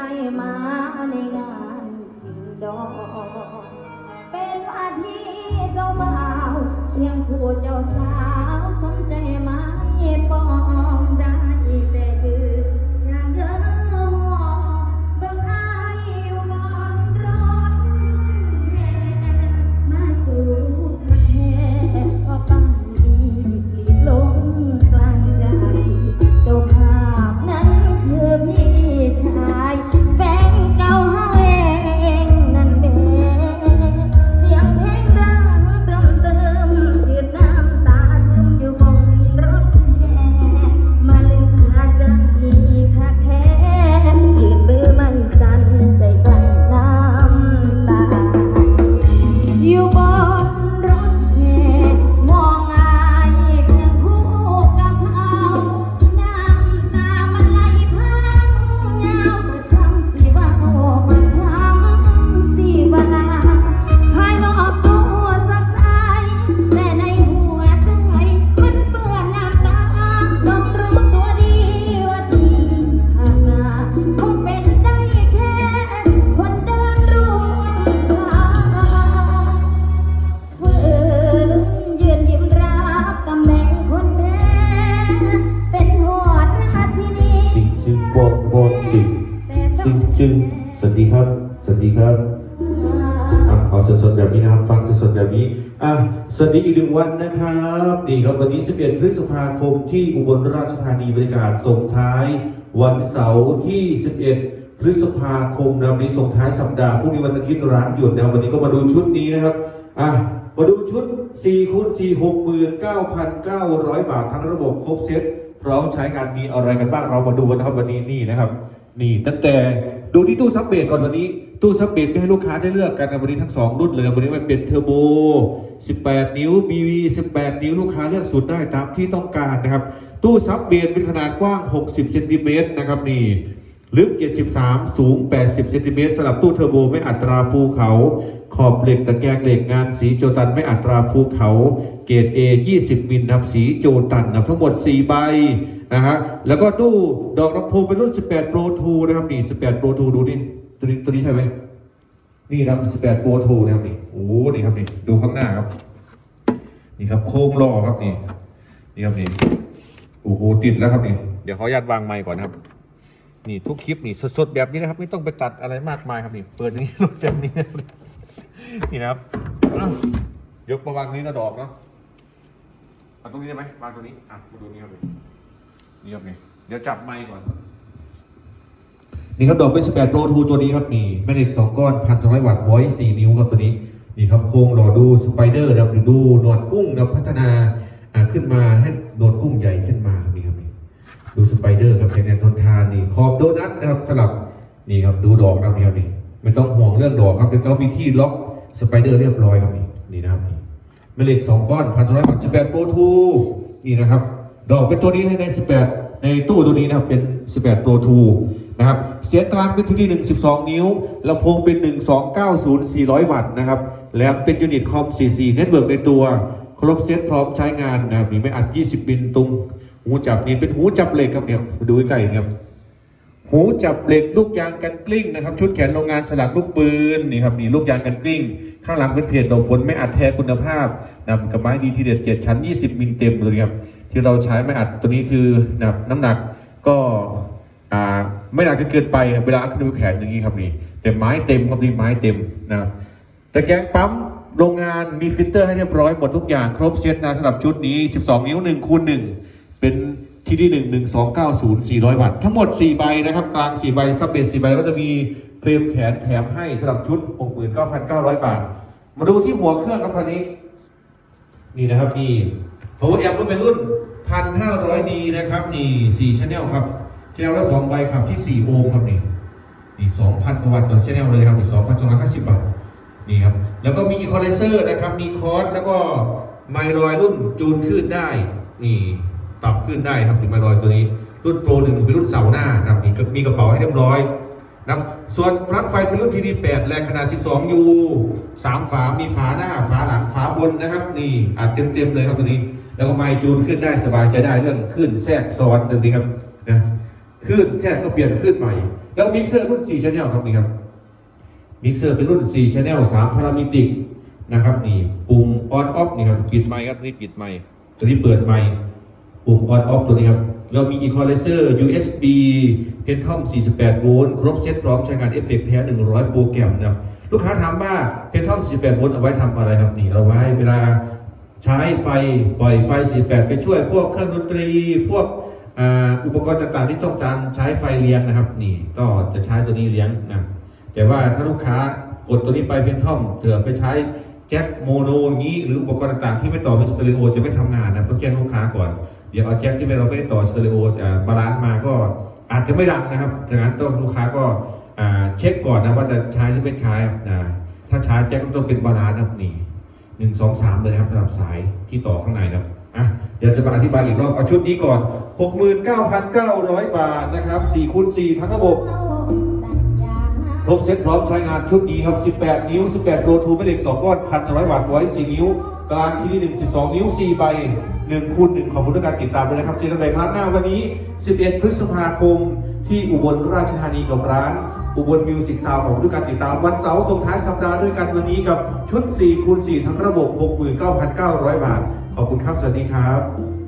ให้มาในงานกินดอก เป็นว่าที่เจ้าบ่าวเพียงผู้เจ้าสาวสนใจไหมปองได้ วอนสิงสิงจึงสวัสดีครับ สวัสดีครับอะเอาสดๆแบบนี้นะครับ ฟังสดๆแบบนี้อะสวัสดีอีกหนึ่งวันนะครับนี่ครับวันนี้ 11 พฤษภาคมที่อุบลราชธานีบรรยากาศส่งท้าย วันเสาร์ที่ 11 พฤษภาคมนะวันนี้ส่งท้ายสัปดาห์พรุ่งนี้วันอาทิตย์ร้านหยุดนะวันนี้ก็มาดูชุดนี้นะครับอะมาดูชุด4คูณ4 69,900 บาททั้งระบบครบเซ็ต พร้อมใช้งานมีอะไรกันบ้างเรามาดูกันนะครับวันนี้นี่นะครับ นี่ตั้งแต่ดูที่ตู้ซับเบรก่อนวันนี้ ตู้ซับเบรให้ลูกค้าได้เลือกกันนะวันนี้ทั้งสองรุ่นเลยวันนี้มันเป็นเทอร์โบ 18 นิ้ว BV 18 นิ้วลูกค้าเลือกสูตรได้ตามที่ต้องการนะครับ ตู้ซับเบรเป็นขนาดกว้าง 60เซนติเมตรนะครับนี่ลึก 73 สูง 80เซนติเมตรสำหรับตู้เทอร์โบไม่อัตราภูเขา ขอบเหล็กตะแกรงเหล็กงานสีโจตันไม่อัตราภูเขาเกรด A 20 มิลนะครับสีโจตันนับทั้งหมด 4 ใบนะฮะแล้วก็ตู้ดอกลำโพงเป็นรุ่น 18 Pro 2 นะครับนี่ 18 Pro 2 ดูนี่ตัวนี้ตัวนี้ใช่ไหมนี่นะครับ 18 Pro 2 นะครับนี่โอ้นี่ครับนี่ดูข้างหน้าครับ นี่ครับโค้งล้อครับนี่นี่ครับนี่โอ้โหติดแล้วครับนี่เดี๋ยวเขออนุญาตวางไมค์ก่อนนะครับนี่ทุกคลิปนี่สดๆแบบนี้นะครับ ไม่ต้องไปตัดอะไรมากมายครับนี่เปิดอย่างนี้แบบนี้ นะครับนี่นะครับอ้าวยกมาวางตรงนี้กระดอกเนาะเอาตรงนี้ได้ไหมวางตรงนี้อะมาดูนี่ครับนี่นี่ครับนี่เดี๋ยวจับไมค์ก่อน นี่ครับดอกเป็น18 Pro 2ตัวนี้ครับนี่แม่เหล็ก2ก้อนพันสองร้อยวัตต์ไว้4นิ้วครับตัวนี้นี่ครับโครงรอดูสไปเดอร์นะครับดูหนวดกุ้งนะครับพัฒนาอ่าขึ้นมาให้หนวดกุ้งใหญ่ขึ้นมาครับนี่ครับนี่ดูสไปเดอร์ครับใช้แนวทนทานนี่ขอบโดนัทนะครับสลับนี่ครับดูดอกนะครับนี่ครับนี่ไม่ต้องห่วงเรื่องดอกครับเดี๋ยวเขามีที่ล็อก สไปเดอร์เรียบร้อยครับนี่นี่นะครับนี่แม่เหล็กสองก้อนพันสองร้อยสิบแปดโปรทูนี่นะครับ ดอกเป็นตัวนี้ในในสิบแปดในตู้ตัวนี้นะครับเป็นสิบแปดโปรทูนะครับเสียงกลางเป็นที่นี่หนึ่งสิบสองนิ้วลำโพงเป็นหนึ่งสองเก้าศูนย์สี่ร้อยวัตต์นะครับ แลมเป็นยูนิตคอมสี่สี่เน็ตเวิร์กในตัวครบเซ็ตพร้อมใช้งานนะครับนี่ไม่อัดยี่สิบบินตรงหูจับนี่เป็นหูจับเหล็กครับเนี่ยมาดูใกล้ๆครับหูจับเหล็กลูกยางกันกลิ้งนะครับ ชุดแขนโรงงานสลักลูกปืนนี่ครับนี่ลูกยางกันกลิ้ง ข้างหลังเป็นเพจหลบฝนไม่อัดแท้คุณภาพนะครับกับไม้ดีทีเด็ดเจ็ดชั้น 20มิลเต็มเลยครับที่เราใช้ไม่อัดตัวนี้คือนะครับน้ำหนักก็ไม่หนักจนเกินไปเวลาขึ้นดูแขนอย่างนี้ครับนี่แต่ไม้เต็มครับนี่ไม้เต็มนะครับต่แกงปั๊มโรงงานมีฟิลเตอร์ให้เรียบร้อยหมดทุกอย่างครบเซตนะสำหรับชุดนี้ 12 นิ้ว1คูณ1เป็น ที่ที่1 1 2 9 0 400วัตต์ทั้งหมด4ใบนะครับ กลาง4ใบซับเบส4ใบก็จะมีเฟรมแขนแถมให้สำหรับชุด69,900บาท มาดูที่หัวเครื่องครับคันนี้ นี่นะครับนี่ power amp รุ่นเป็นรุ่น 1,500D นะครับนี่4 channel ครับ channel ละ2ใบครับที่4โอห์มครับนี่นี่2,000กว่าวัตต์ต่อชแนลเลยครับนี่2,250บาทนี่ครับแล้วก็มีอีคอไลเซอร์นะครับมีคอร์สแล้วก็ไมลอยรุ่นจูนขึ้นได้นี่ ปรับขึ้นได้ครับถึงไมลอยตัวนี้ รุ่นโปรหนึ่งเป็นรุ่นเสาหน้านะครับนี่มีกระเป๋าให้เรียบร้อยนะครับส่วนปลั๊กไฟเป็นรุ่นทีดี8แรงขนาด 12 ยูสามฝา มีฝาหน้า ฝาหลัง ฝาบนนะครับ นี่อัดเต็มๆเลยครับตัวนี้ แล้วก็ไมค์จูนขึ้นได้สบายใจได้เรื่องขึ้นแทรกซ้อนตัวนี้ครับนะขึ้นแทรกก็เปลี่ยนขึ้นใหม่ แล้วมิกเซอร์รุ่น4 channel ครับนี่ครับ มิกเซอร์เป็นรุ่น4 channel 3พารามิติกนะครับนี่ปุ่ม on off นี่ครับปิดไมค์ครับนี่ปิดไมค์ตัวนี้เปิดไมค์ ปุ่ม on off ตัวนี้ครับ เรามี equalizer USB Phantom 48 โวลต์ ครบเซตพร้อมใช้งานเอฟเฟกต์แท้ 100 โปรแกรมนะครับ ลูกค้าถามว่า Phantom 48 โวลต์เอาไว้ทำอะไรครับ นี่ เราไว้เวลาใช้ไฟ ปล่อยไฟ 48 ไปช่วยพวกเครื่องดนตรี พวกอ,อุปกรณ์ต่างๆ ที่ต้องการใช้ไฟเลี้ยงนะครับ นี่ ก็จะใช้ตัวนี้เลี้ยงนะ แต่ว่าถ้าลูกค้ากดตัวนี้ไปเฟนทอมเถื่อไปใช้แจ็คโมโนอย่างนี้ หรืออุปกรณ์ต่างๆ ที่ไม่ต่อเป็นสเตอริโอจะไม่ทำงานนะต้องแจ้งลูกค้าก่อน เดี๋ยวเอาแจ็คที่เราไม่ได้ต่อสเตอริโอจะบาลานซ์มาก็อาจจะไม่ดังนะครับดังนั้นต้องลูกค้าก็เช็คก่อนนะว่าจะใช้หรือไม่ใช้นะถ้าใช้แจ็คก็ต้องเป็นบาลานซ์นะครับนี่หนึ่งสองสามเลยครับสำหรับสายที่ต่อข้างในนะอะเดี๋ยวจะมาอธิบายอีกรอบเอาชุดนี้ก่อน 69,900 บาทนะครับ4คูณ4ทั้งระบบครบเซ็ตพร้อมใช้งานชุดนี้ครับ 18 นิ้ว 18 โปรทูไม่เหล็ก2ก้อนพันสร้อยวัตต์ไว้ 4 นิ้ว กลางที่นี่1 12 นิ้ว 4 ใบ 1คูณ1ขอบคุณทุกการติดตามด้วยนะครับเจอกันใหม่ครั้งหน้าวันนี้ 11 พฤษภาคม ที่อุบลราชธานีกับร้าน อุบลมิวสิกซาวขอบคุณทุกการติดตามวันเสาร์ส่งท้ายสัปดาห์ด้วยกันวันนี้กับชุด4คูณ4ทั้งระบบ 69,900 บาท ขอบคุณครับ สวัสดีครับ